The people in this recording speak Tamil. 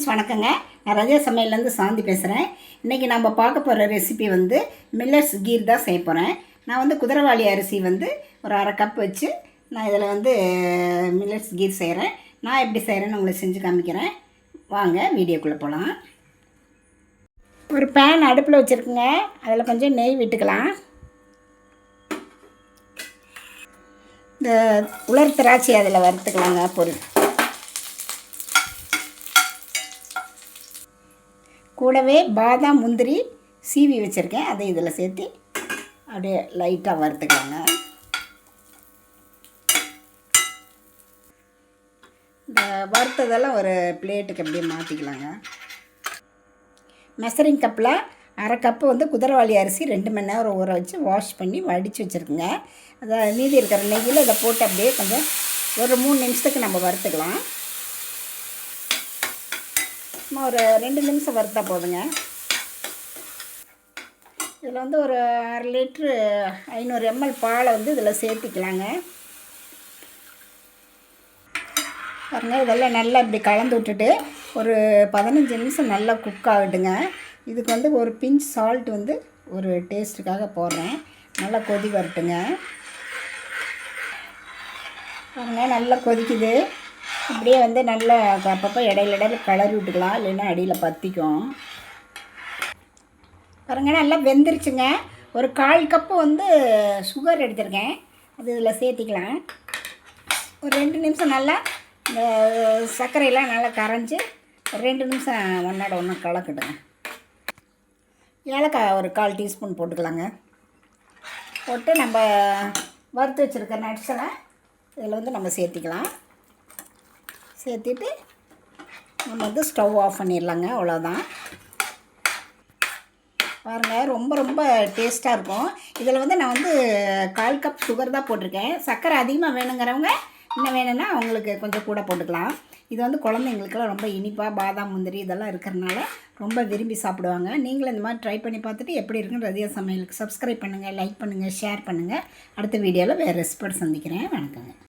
ஃப்ரெண்ட்ஸ் வணக்கங்க. நான் ரஜா சமையல்லேருந்து சாந்தி பேசுகிறேன். இன்றைக்கி நம்ம பார்க்க போகிற ரெசிபி வந்து மில்லட்ஸ் கீர் தான் செய்ய போகிறேன். நான் வந்து குதிரவாளி அரிசி வந்து ஒரு அரை கப் வச்சு நான் இதில் வந்து மில்லட்ஸ் கீர் செய்கிறேன். நான் எப்படி செய்கிறேன்னு உங்களுக்கு செஞ்சு காமிக்கிறேன். வாங்க வீடியோக்குள்ளே போகலாம். ஒரு பேன் அடுப்பில் வச்சுருக்குங்க. அதில் கொஞ்சம் நெய் விட்டுக்கலாம். இந்த உலர் திராட்சை அதில் வறுத்துக்கலாங்க பொருள் கூடவே பாதாம் முந்திரி சீவி வச்சுருக்கேன். அதை இதில் சேர்த்து அப்படியே லைட்டாக வறுத்துக்கலாங்க. இந்த வறுத்ததெல்லாம் ஒரு பிளேட்டுக்கு அப்படியே மாற்றிக்கலாங்க மெசரிங் கப்பில் அரை கப்பு வந்து குதிரவாளி அரிசி ரெண்டு மணி நேரம் ஊற வச்சு வாஷ் பண்ணி வடித்து வச்சுருக்குங்க. அதை மீதி இருக்கிற நெய்யில் இதை போட்டு அப்படியே கொஞ்சம் ஒரு மூணு நிமிஷத்துக்கு நம்ம வறுத்துக்கலாம். சும்மா ஒரு ரெண்டு நிமிஷம் வறுத்தா போதுங்க. இதில் வந்து ஒரு அரை லிட்ரு ஐநூறு எம்எல் பாலை வந்து இதில் சேர்த்திக்கலாங்க. பாருங்க இதெல்லாம் நல்லா இப்படி கலந்து விட்டுட்டு ஒரு பதினஞ்சு நிமிஷம் நல்லா குக் ஆகட்டுங்க. இதுக்கு வந்து ஒரு பிஞ்ச் சால்ட் வந்து ஒரு டேஸ்ட்டுக்காக போடுறேன். நல்லா கொதி வரட்டுங்க. பாருங்க நல்லா கொதிக்குது. இப்படியே வந்து நல்லா அப்பப்போ இடையில இடையில கிளறி விட்டுக்கலாம் இல்லைன்னா அடியில் பற்றிக்கும் பாருங்க நல்லா வெந்துருச்சுங்க. ஒரு கால் கப்பு வந்து சுகர் எடுத்திருக்கேன். அது இதில் சேர்த்திக்கலாம். ஒரு ரெண்டு நிமிஷம் நல்லா இந்த சர்க்கரையெல்லாம் நல்லா கரைஞ்சி ஒரு ரெண்டு நிமிஷம் ஒன்றோட ஒன்று கலக்கட்டுங்க. ஏலக்காய் ஒரு கால் டீஸ்பூன் போட்டுக்கலாங்க. போட்டு நம்ம வறுத்து வச்சுருக்க நட்ஸெல்லாம் இதில் வந்து நம்ம சேர்த்திக்கலாம். சேர்த்துட்டு நம்ம வந்து ஸ்டவ் ஆஃப் பண்ணிடலாங்க அவ்வளோதான் பாருங்கள் ரொம்ப ரொம்ப டேஸ்ட்டாக இருக்கும். இதில் வந்து நான் வந்து கால் கப் சுகர் தான் போட்டிருக்கேன். சர்க்கரை அதிகமாக வேணுங்கிறவங்க இன்னும் வேணும்னா அவங்களுக்கு கொஞ்சம் கூட போட்டுக்கலாம். இது வந்து குழந்தைங்களுக்கெல்லாம் ரொம்ப இனிப்பாக பாதாம் முந்திரி இதெல்லாம் இருக்கிறனால ரொம்ப விரும்பி சாப்பிடுவாங்க. நீங்களும் இந்த மாதிரி ட்ரை பண்ணி பார்த்துட்டு எப்படி இருக்குன்னு ரதியா சமையலுக்கு சப்ஸ்கிரைப் பண்ணுங்கள் லைக் பண்ணுங்கள் ஷேர் பண்ணுங்கள் அடுத்த வீடியோவில் வேறு ரெசிபியோடு சந்திக்கிறேன். வணக்கங்க.